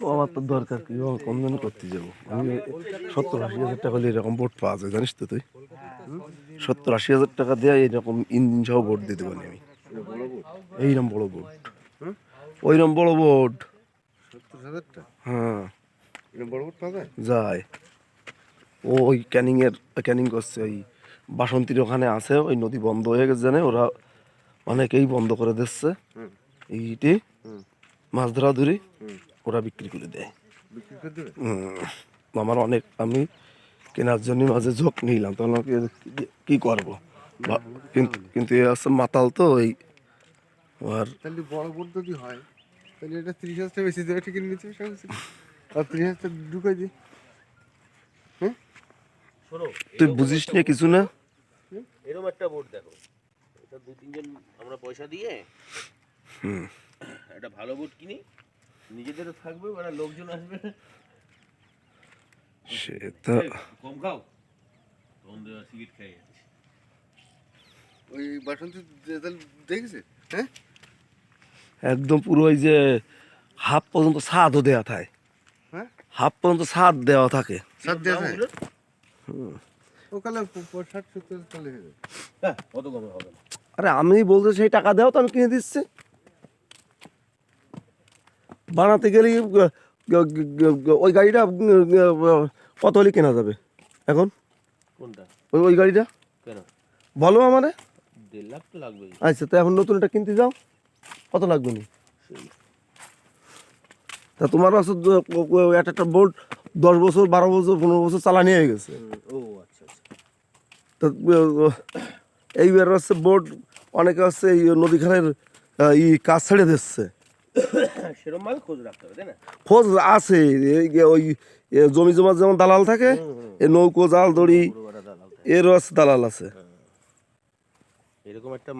ও আমার তো দরকার কি? কম দামে করতে যাব? আমি সত্তর আশি হাজার টাকা হলে এরকম বোট পাওয়া যায় জানিস তো তুই? সত্তর আশি হাজার টাকা দিয়ে এরকম ইঞ্জিন সহ বোট দিতে পারি আমি। এইরকম বড় বোট ওইরকম বড় বোট হ্যাঁ। যায়? যায়। ও ওই ক্যানিং এর ক্যানিং করছে ওই বাসন্তীর ওখানে আছে ওই নদী বন্ধ হয়ে গেছে জানে ওরা অনেকেই বন্ধ করে দিচ্ছে। এইটি মাছ ধরা ধরি ওরা বিক্রি করে দেয়। বিক্রি করে দেবে? উম, আমার অনেক আমি কেনার জন্য মাঝে ঝোঁক নিলাম তখন আমাকে কি করব? কিন্তু কিন্তু এ আছে মাতাল তো ওই আর তাহলে বড় বোট যদি হয়। তাহলে এটা তিরিশ হাজার টাকা বেশি দেবে ঠিক নিচ্ছে আর তিরিশ হাজার টাকা ঢুকাই দিই শোনো তুই বুঝিস না কিছু না? এরকম একটা বোর্ড দেখো। এটা দু তিনজন আমরা পয়সা দিয়ে হুম। একটা ভালো বোর্ড কিনি নিজেদেরও থাকবে মানে লোকজন আসবে। সে তো কম খাও। তখন দেওয়া সিগারেট খাই ওই বাসন্তী দেখেছে? হ্যাঁ? একদম পুরো ওই যে হাফ পর্যন্ত ছাদও দেওয়া থাকে। হ্যাঁ? হাফ পর্যন্ত ছাদ দেওয়া থাকে। সাত দেওয়া দাম যায় ওগুলো? ও কালে প- প- ষাট সত্তর তাহলে যাবে হ্যাঁ অত কমে হবে না। আরে আমি বলতে সেই টাকা দেও তো আমি কিনে দিচ্ছি। বানাতে গেলে ওই গাড়িটা কত হলে কেনা যাবে? এখন? কোনটা? ওই ওই গাড়িটা? কেন? বলো আমারে। দেড় লাখ তো লাগবেই। আচ্ছা তো এখন নতুন এটা কিনতে যাও। কত লাগবে নি? তা তোমার আছে একটা একটা বোল্ট দশ বছর বারো বছর পনেরো বছর চালানি হয়ে গেছে। ও আচ্ছা আচ্ছা। তা এইবার হচ্ছে বোট অনেকে হচ্ছে এই নদীখানের ই কাজ ছেড়ে দিচ্ছে। খোঁজ রাখতে হবে তাই না? খোঁজ আছে ওই জমি জমা যেমন দালাল থাকে এ নৌকো জাল দড়ি এরও আছে দালাল আছে। এরকম একটা